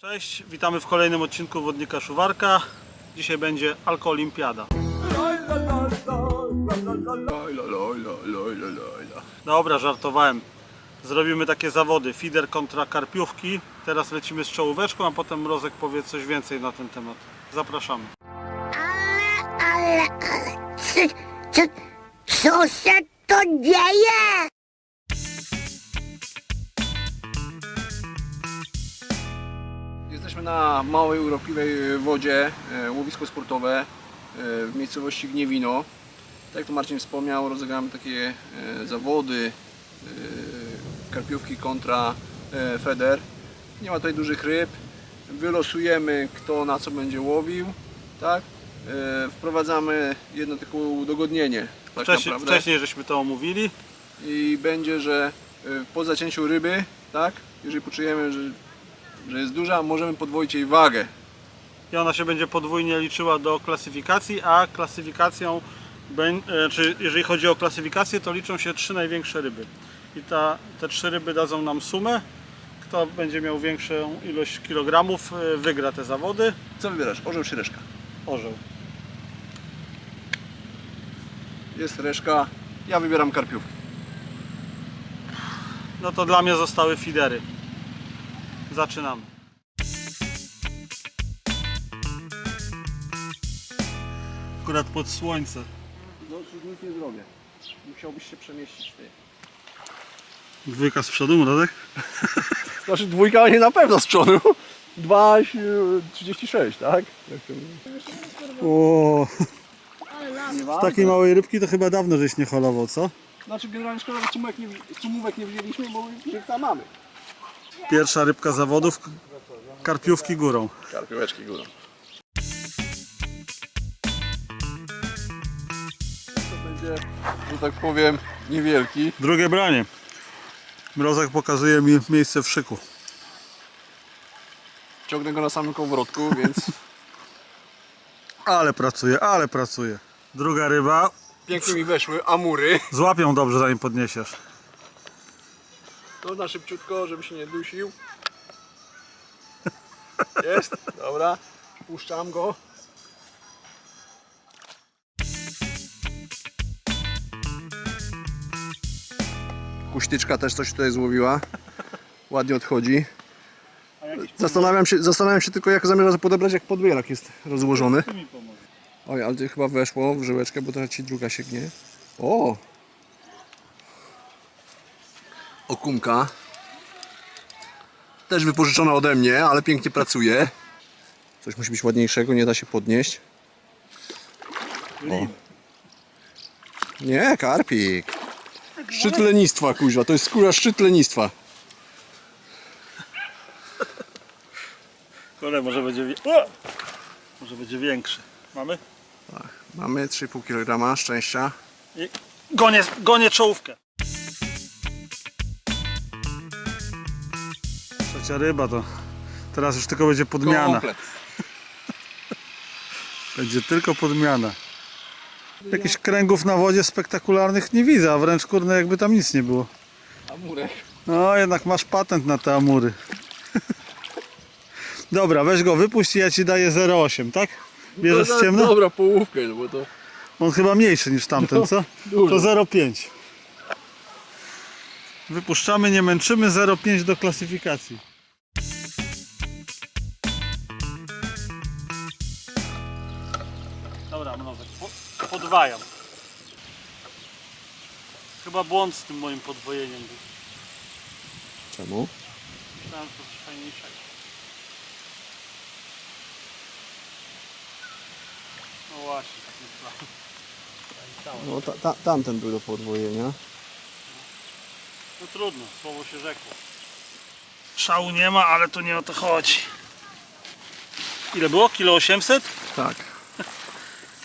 Cześć, witamy w kolejnym odcinku Wodnika Szuwarka. Dzisiaj będzie Alkolimpiada. Dobra, żartowałem. Zrobimy takie zawody, fider kontra karpiówki. Teraz lecimy z czołóweczką, a potem Mrozek powie coś więcej na ten temat. Zapraszamy. Ale, ale, ale, co, co, co się to dzieje? Jesteśmy na małej, urokliwej wodzie, e, łowisko sportowe e, w miejscowości Gniewino. Tak jak to Marcin wspomniał, rozegramy takie e, zawody e, karpiówki kontra e, feder. Nie ma tutaj dużych ryb. Wylosujemy kto na co będzie łowił. Tak? E, Wprowadzamy jedno tylko udogodnienie. Tak Wcześniej, naprawdę. wcześniej żeśmy to omówili. I będzie, że e, po zacięciu ryby, tak? jeżeli poczujemy, że, że jest duża, możemy podwoić jej wagę. I ona się będzie podwójnie liczyła do klasyfikacji, a klasyfikacją, e, czy jeżeli chodzi o klasyfikację, to liczą się trzy największe ryby. I ta, te trzy ryby dadzą nam sumę. Kto będzie miał większą ilość kilogramów, e, wygra te zawody. Co wybierasz? Orzeł czy reszka? Orzeł. Jest reszka, ja wybieram karpiówki. No to dla mnie zostały fidery. Zaczynamy. Akurat pod słońce. No nic nie zrobię. Musiałbyś się przemieścić ty. Dwójka z przodu, Mrodek? Znaczy dwójka nie na pewno z przodu. 2,36, tak? Jak to O, z takiej małej rybki to chyba dawno żeś nie holował, co? Znaczy generalnie szkoda, że sumówek nie, sumówek nie wzięliśmy, bo żywca mamy. Pierwsza rybka zawodów, karpiówki górą. Karpióweczki górą. To będzie, że tak powiem, niewielki. Drugie branie. Mrozek pokazuje mi miejsce w szyku. Ciągnę go na samym kołowrotku, więc Ale pracuje, ale pracuje. Druga ryba. pięknie mi weszły amury. Złapią dobrze, zanim podniesiesz. To na szybciutko, żeby się nie dusił. Jest, dobra. Puszczam go. Kuśtyczka też coś tutaj złowiła. Ładnie odchodzi. Zastanawiam się, zastanawiam się tylko jak zamierza podebrać jak podbierak jest rozłożony. Oj, ale to chyba weszło w żyłeczkę, bo teraz ci druga sięgnie. O! Okumka. Też wypożyczona ode mnie, ale pięknie pracuje. Coś musi być ładniejszego, nie da się podnieść. Lin. Nie, karpik. Szczyt lenistwa, kuźwa. To jest skóra szczyt lenistwa. Kole, może będzie, o! może będzie większy. Mamy? Mamy 3,5 kg szczęścia. I gonię, gonię czołówkę. Trzecia ryba to teraz już tylko będzie podmiana. Komplet. Będzie tylko podmiana. Jakichś kręgów na wodzie spektakularnych nie widzę, a wręcz kurne jakby tam nic nie było. Amurek. No jednak masz patent na te amury. Dobra, weź go wypuść i ja ci daję 0,8, tak? Bierzesz No, ciemno? Dobra, połówkę, no bo to... On chyba mniejszy niż tamten, co? dużo. To 0,5. Wypuszczamy, nie męczymy, 0,5 do klasyfikacji. Po, podwajam. Chyba błąd z tym moim podwojeniem był. Czemu? Myślałem, że to coś fajniejszego. No właśnie, tak myślałem. No ta, ta, tamten był do podwojenia. No trudno, słowo się rzekło. Szału nie ma, ale to nie o to chodzi. Ile było? Kilo 800? Tak.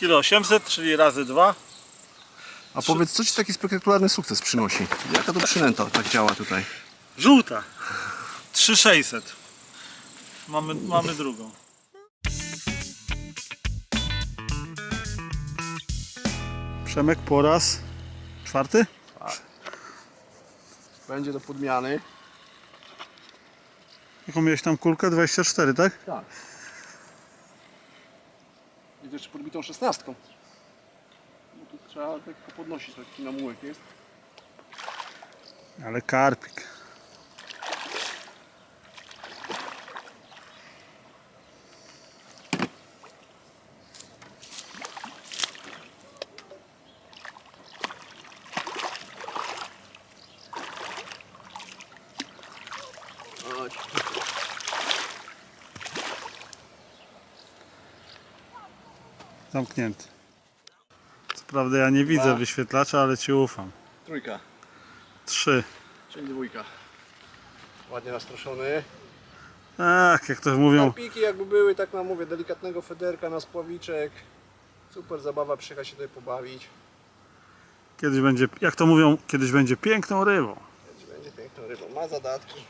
Kilo 800, czyli razy dwa. A powiedz, co ci taki spektakularny sukces przynosi? Jaka to przynęta tak działa tutaj? Żółta. 3600. Mamy, mamy drugą. Przemek po raz czwarty? Będzie do podmiany. Jaką miałeś tam kulkę? 24, tak? Tak. Podbitą szesnastką. No tu trzeba lekko podnosić, taki namułek jest. Ale karpik. Chodź. Zamknięty. Co prawda ja nie widzę wyświetlacza, ale ci ufam. Trójka, Trzy. czyli dwójka. Ładnie nastroszony. Tak, jak to mówią, Karpiki jakby były, tak nam mówię, delikatnego federka na spławiczek. Super zabawa, przyjechać się tutaj pobawić. kiedyś będzie, jak to mówią, kiedyś będzie piękną rybą. Będzie- Będzie piękną rybą. Ma zadatki.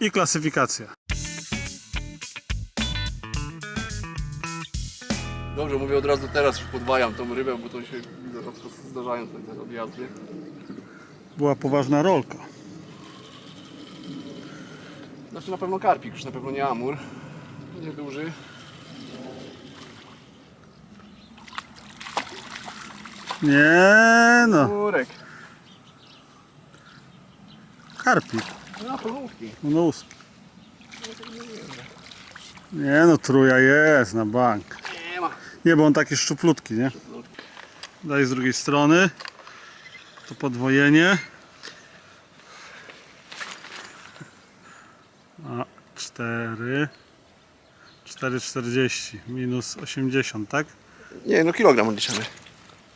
I klasyfikacja. Dobrze, mówię od razu teraz, już podwajam tą rybę, bo to się rzadko zdarzają te, odjazdy. Była poważna rolka. Znaczy na pewno karpik, już na pewno nie amur. Będzie duży. Nie no, Murek. karpik. Na polówki. No łuski. Nie no, truja jest na bank. Nie bo on taki szczuplutki, nie? Daj z drugiej strony. To podwojenie. A, 4. 4,40 minus 80, tak? Nie, no kilogram odliczamy.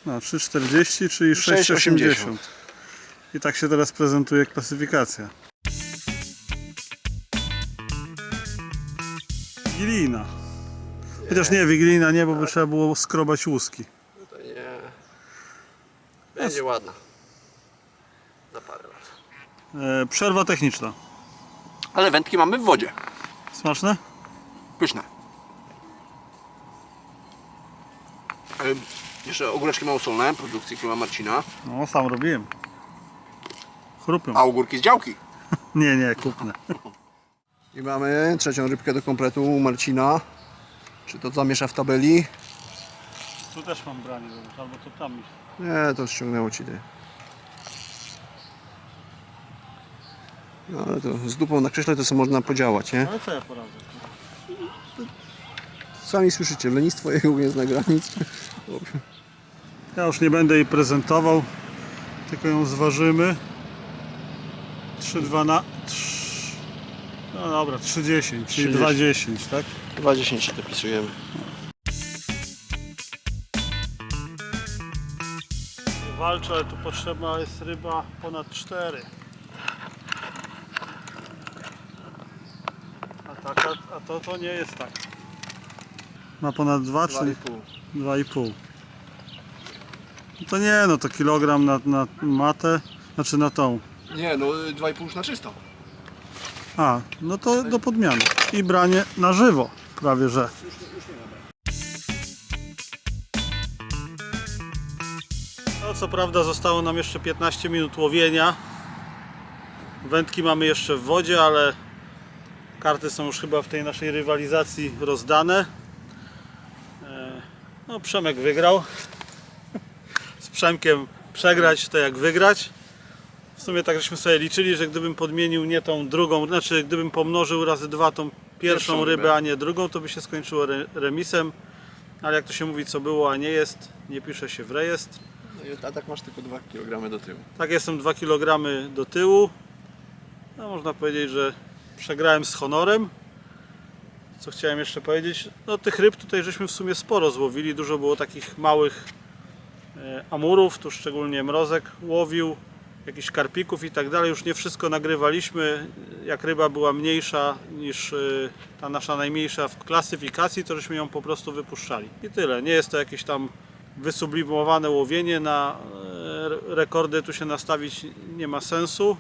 No, 3,40, czyli 6,80. 6,80. I tak się teraz prezentuje klasyfikacja. Wigilina. Chociaż nie, Wigilina nie, bo by trzeba było skrobać łuski. No to nie. Będzie ładna. Za parę lat. E, przerwa techniczna. Ale wędki mamy w wodzie. Smaczne? Pyszne. Ym, Jeszcze ogóreczki małosolne, produkcji Króla Marcina. No, sam robiłem. Chrupią. A ogórki z działki. Nie, nie, kupne. I mamy trzecią rybkę do kompletu u Marcina. Czy to zamiesza w tabeli? Tu też mam branie, albo to tam. Nie, to ściągnęło ci ty. No ale to z dupą na krześle to co można podziałać, nie? Ale co ja poradzę? Sami słyszycie, lenistwo jego nie zna granic. Ja już nie będę jej prezentował, tylko ją zważymy. 3,2 na... trz- No dobra, 3,10, czyli 3,10. 2,10, tak? 2,10 się dopisujemy. Walczę, ale tu potrzebna jest ryba ponad 4. A, taka, a to, to nie jest tak. Ma ponad 2, czyli 2,5. 2,5. No to nie, no to kilogram na, na matę, znaczy na tą. Nie, no 2,5 już na czysto. A, no to do podmiany. I branie na żywo, prawie że. No co prawda zostało nam jeszcze 15 minut łowienia. Wędki mamy jeszcze w wodzie, ale karty są już chyba w tej naszej rywalizacji rozdane. E, No Przemek wygrał. Z Przemkiem przegrać to jak wygrać. W sumie tak żeśmy sobie liczyli, że gdybym podmienił nie tą drugą, znaczy gdybym pomnożył razy dwa tą pierwszą, Pierwszą rybę, rybę. a nie drugą, to by się skończyło re, remisem. Ale jak to się mówi, co było, a nie jest, nie pisze się w rejestr. No i a tak masz tylko 2 kg do tyłu. Tak, jestem 2 kg do tyłu. No, można powiedzieć, że przegrałem z honorem. Co chciałem jeszcze powiedzieć? No tych ryb tutaj żeśmy w sumie sporo złowili. Dużo było takich małych e, amurów, tu szczególnie mrozek łowił, jakichś karpików i tak dalej. Już nie wszystko nagrywaliśmy. Jak ryba była mniejsza niż e, ta nasza najmniejsza w klasyfikacji, to żeśmy ją po prostu wypuszczali. I tyle. Nie jest to jakieś tam wysublimowane łowienie na e, rekordy tu się nastawić nie ma sensu,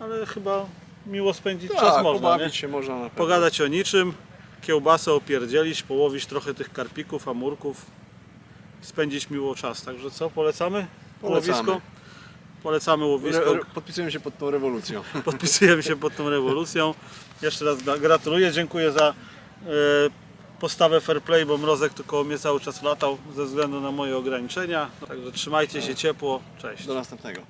ale chyba miło spędzić czas można, nie? Tak, się można na pewno. Pogadać o niczym, kiełbasę opierdzielić, połowić trochę tych karpików, amurków, spędzić miło czas. Także co, polecamy? Polecamy. Łowisko? Polecamy łowisko. Re, podpisujemy się pod tą rewolucją. Podpisujemy się pod tą rewolucją. Jeszcze raz gra- gratuluję, dziękuję za e, postawę fair play, bo mrozek tu koło mnie cały czas latał ze względu na moje ograniczenia. Także trzymajcie się ciepło, cześć. Do następnego.